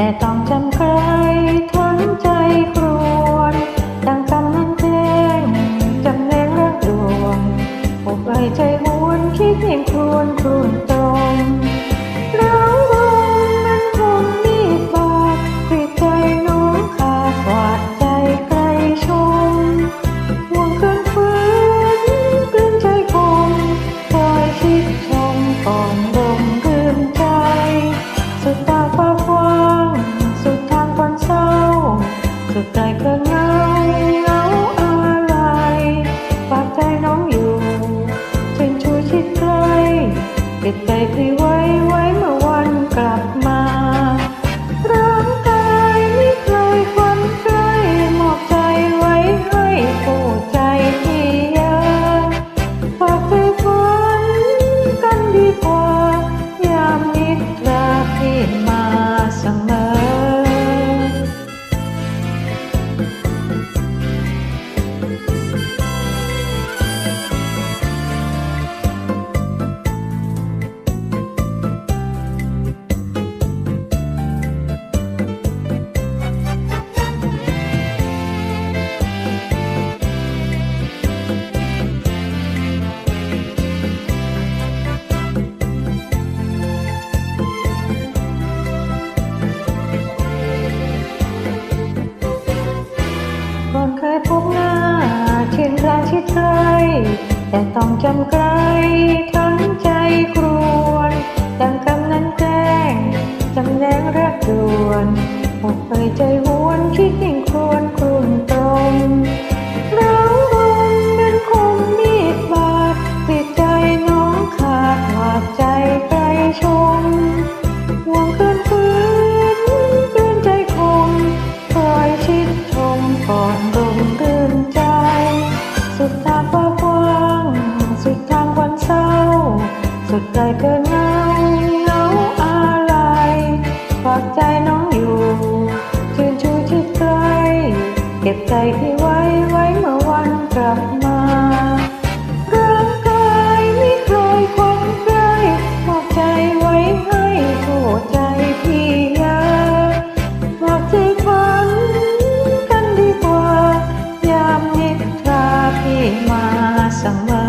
แต่ต้องจำใครทั้งใจครวญดังคำนั้นแจ้งจำแนงรักดวงอกไหใจหวนคิดเพียงครวญครวน ที่ไว้ไว้เมื่อวันกลับ ใคร แต่ต้องจำไกลทั้งใจครวญดังคำนั้นแกล้งจำแนงระดวนหมดไปใจหวนคิดยิ่งครวนกลุ่นตรง สุดใจเกินเงาเงาอะไรฝากใจน้องอยู่ชื่นชูที่ใกลเก็บใจที่ไว้ไว้เมื่อวันกลับมาร่างกายไม่เคยคนใกล้ฝากใจไว้ให้ผู้ใจพี่ยาฝากใจฝันกันดีกว่า ยามนิทราพี่มาเสมอ